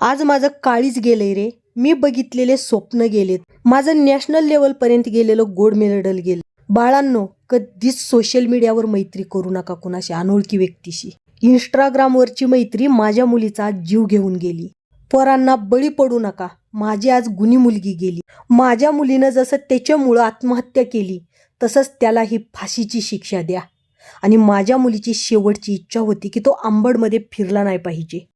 आज माझं काळीच गेलंय रे. मी बघितलेले स्वप्न गेलेत. माझं नॅशनल लेवल पर्यंत गेलेलं गोल्ड मेडल गेलं. बाळांनो कधीच सोशल मीडियावर मैत्री करू नका कुणाशी अनोळखी व्यक्तीशी. इंस्टाग्रामवरची मैत्री माझ्या मुलीचा जीव घेऊन गेली. पोरांना बळी पडू नका. माझी आज गुणी मुलगी गेली. माझ्या मुलीनं जसं त्याच्यामुळं आत्महत्या केली तसंच त्याला ही फाशीची शिक्षा द्या. आणि माझ्या मुलीची शेवटची इच्छा होती की तो आंबडमध्ये फिरला नाही पाहिजे.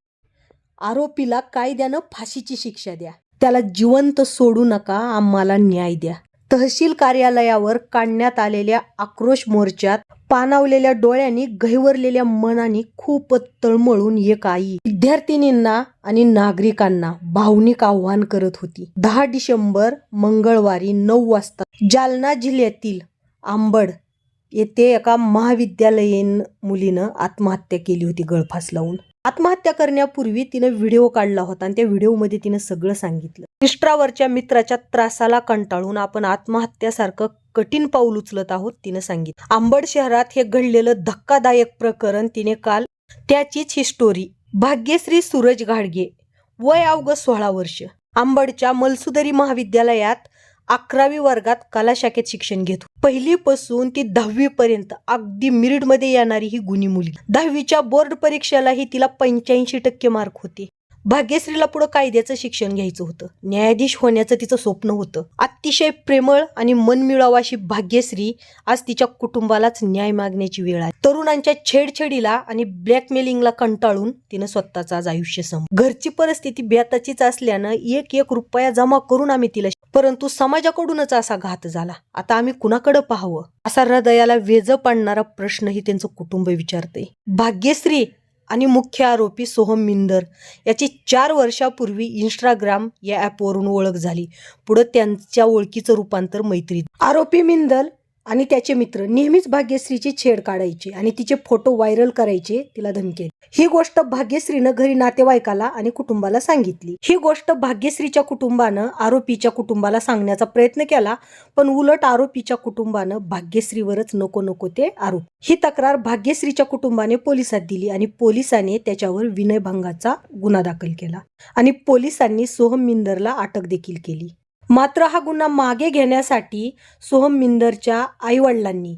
आरोपीला कायद्यानं फाशीची शिक्षा द्या. त्याला जिवंत सोडू नका आम्हाला न्याय द्या. तहसील कार्यालयावर काढण्यात आलेल्या आक्रोश मोर्चात पानावलेल्या डोळ्यांनी गहिवरलेल्या मनाने खूप तळमळून एक आई विद्यार्थिनींना आणि नागरिकांना भावनिक आव्हान करत होती. दहा डिसेंबर मंगळवारी नऊ वाजता जालना जिल्ह्यातील आंबड येथे एका महाविद्यालयीन मुलीनं आत्महत्या केली होती गळफास लावून. आत्महत्या करण्यापूर्वी तिनं व्हिडिओ काढला होता आणि त्या व्हिडिओमध्ये तिनं सगळं सांगितलं. इष्ट्रावरच्या मित्राच्या त्रासाला कंटाळून आपण आत्महत्यासारखं कठीण पाऊल उचलत आहोत तिनं सांगितलं. आंबड शहरात हे घडलेलं धक्कादायक प्रकरण तिने काल त्याचीच ही स्टोरी भाग्यश्री सूरज घाडगे वय अवघ सोळा वर्ष आंबडच्या मलसुदरी महाविद्यालयात अकरावी वर्गात कला शाखेत शिक्षण घेतो. पहिलीपासून ती दहावी पर्यंत अगदी मिरिडमध्ये येणारी ही गुणी मुलगी. दहावीच्या बोर्ड परीक्षेलाही तिला पंच्याऐंशी टक्के मार्क होते. भाग्यश्रीला पुढे कायद्याचं शिक्षण घ्यायचं होतं. न्यायाधीश होण्याचं तिचं स्वप्न होतं. अतिशय प्रेमळ आणि मनमिळाव अशी भाग्यश्री आज तिच्या कुटुंबालाच न्याय मागण्याची वेळ आहे तरुणांच्या छेडछेडीला आणि ब्लॅकमेलिंगला कंटाळून तिनं स्वतःचं आज आयुष्य सम घरची परिस्थिती बेताचीच असल्यानं एक एक रुपया जमा करून आम्ही तिला परंतु समाजाकडूनच असा घात झाला. आता आम्ही कुणाकडे पाहावं? असा हृदयाला वेज पाडणारा प्रश्नही त्यांचं कुटुंब विचारते. भाग्यश्री आणि मुख्य आरोपी सोहम मिंदर याची चार वर्षापूर्वी इंस्टाग्राम या ॲपवरून ओळख झाली. पुढं त्यांच्या ओळखीचं रूपांतर मैत्रीत आरोपी मिंदल आणि त्याचे मित्र नेहमीच भाग्यश्रीची छेड काढायचे आणि तिचे फोटो व्हायरल करायचे तिला धमके. ही गोष्ट भाग्यश्रीनं घरी नातेवाईकाला आणि कुटुंबाला सांगितली. ही गोष्ट भाग्यश्रीच्या कुटुंबानं आरोपीच्या कुटुंबाला सांगण्याचा प्रयत्न केला पण उलट आरोपीच्या कुटुंबानं भाग्यश्रीवरच नको नको ते आरोप. ही तक्रार भाग्यश्रीच्या कुटुंबाने पोलिसात दिली आणि पोलिसांनी त्याच्यावर विनयभंगाचा गुन्हा दाखल केला आणि पोलिसांनी सोहम मिंदरला अटक देखील केली. मात्र हा गुन्हा मागे घेण्यासाठी सोहम मिंदरच्या आईवडिलांनी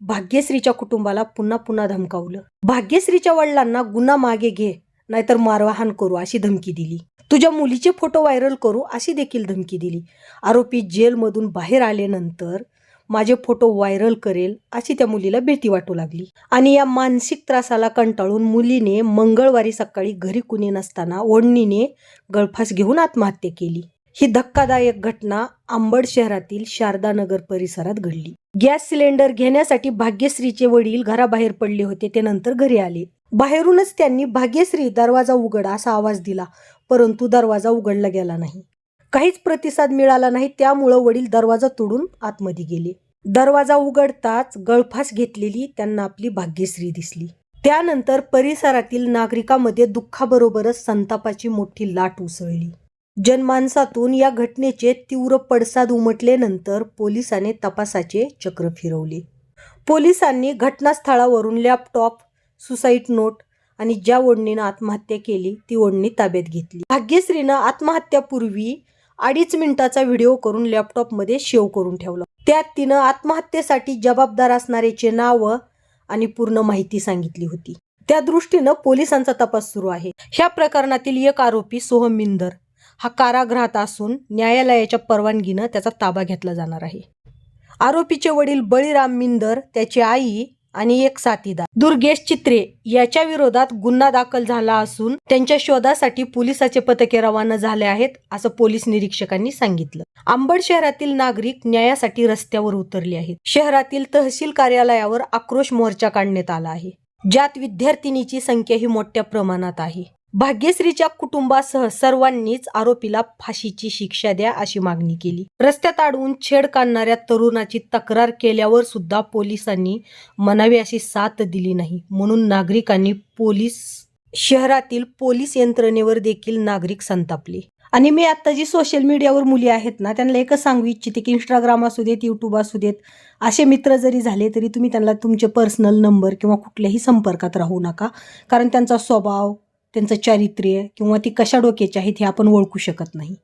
भाग्यश्रीच्या कुटुंबाला पुन्हा पुन्हा धमकावलं. भाग्यश्रीच्या वडिलांना गुन्हा मागे घे नाहीतर मारवाहन करू अशी धमकी दिली. तुझ्या मुलीचे फोटो व्हायरल करू अशी देखील धमकी दिली. आरोपी जेलमधून बाहेर आल्यानंतर माझे फोटो व्हायरल करेल अशी त्या मुलीला भीती वाटू लागली. आणि या मानसिक त्रासाला कंटाळून मुलीने मंगळवारी सकाळी घरी कुणी नसताना ओढणीने गळफास घेऊन आत्महत्या केली. ही धक्कादायक घटना आंबड शहरातील शारदा नगर परिसरात घडली. गॅस सिलेंडर घेण्यासाठी भाग्यश्रीचे वडील घराबाहेर पडले होते ते नंतर घरी आले. बाहेरूनच त्यांनी भाग्यश्री दरवाजा उघडा असा आवाज दिला परंतु दरवाजा उघडला गेला नाही. काहीच प्रतिसाद मिळाला नाही त्यामुळं वडील दरवाजा तोडून आतमध्ये गेले. दरवाजा उघडताच गळफास घेतलेली त्यांना आपली भाग्यश्री दिसली. त्यानंतर परिसरातील नागरिकांमध्ये दुःखाबरोबरच संतापाची मोठी लाट उसळली. जनमानसातून या घटनेचे तीव्र पडसाद उमटल्यानंतर पोलिसांनी तपासाचे चक्र फिरवले. पोलिसांनी घटनास्थळावरून लॅपटॉप सुसाईड नोट आणि ज्या ओढणीनं आत्महत्या केली ती ओढणी ताब्यात घेतली. भाग्यश्रीनं आत्महत्यापूर्वी अडीच मिनिटाचा व्हिडिओ करून लॅपटॉपमध्ये शेव करून ठेवला. त्यात तिनं आत्महत्येसाठी जबाबदार असणाऱ्याचे नाव आणि पूर्ण माहिती सांगितली होती. त्या दृष्टीनं पोलिसांचा तपास सुरू आहे. ह्या प्रकरणातील एक आरोपी सोहम मिंदर. हा कारागृहात असून न्यायालयाच्या परवानगीनं त्याचा ताबा घेतला जाणार आहे. आरोपीचे वडील बळीराम मिंदर त्याची आई आणि एक साथीदार. दुर्गेश चित्रे याच्या विरोधात गुन्हा दाखल झाला असून त्यांच्या शोधासाठी पोलिसाचे पथके रवाना झाले आहेत असं पोलीस निरीक्षकांनी सांगितलं. आंबड शहरातील नागरिक न्यायासाठी रस्त्यावर उतरले आहेत. शहरातील तहसील कार्यालयावर आक्रोश मोर्चा काढण्यात आला आहे. ज्यात विद्यार्थिनीची संख्या ही मोठ्या प्रमाणात आहे. भाग्यश्रीच्या कुटुंबासह सर्वांनीच आरोपीला फाशीची शिक्षा द्या अशी मागणी केली. रस्त्यात अडवून छेड काढणाऱ्या तरुणाची तक्रार केल्यावर सुद्धा पोलिसांनी म्हणावी अशी साथ दिली नाही. म्हणून नागरिकांनी पोलीस शहरातील पोलीस यंत्रणेवर देखील नागरिक संतापले. आणि मी आता जी सोशल मीडियावर मुली आहेत ना त्यांना एकच सांगू इच्छिते की इंस्टाग्राम असू देत यूट्यूब असू देत असे मित्र जरी झाले तरी तुम्ही त्यांना तुमचे पर्सनल नंबर किंवा कुठल्याही संपर्कात राहू नका. कारण त्यांचा स्वभाव त्यांचं चारित्र्य किंवा ती कशा डोक्याची आहेत हे आपण ओळखू शकत नाही.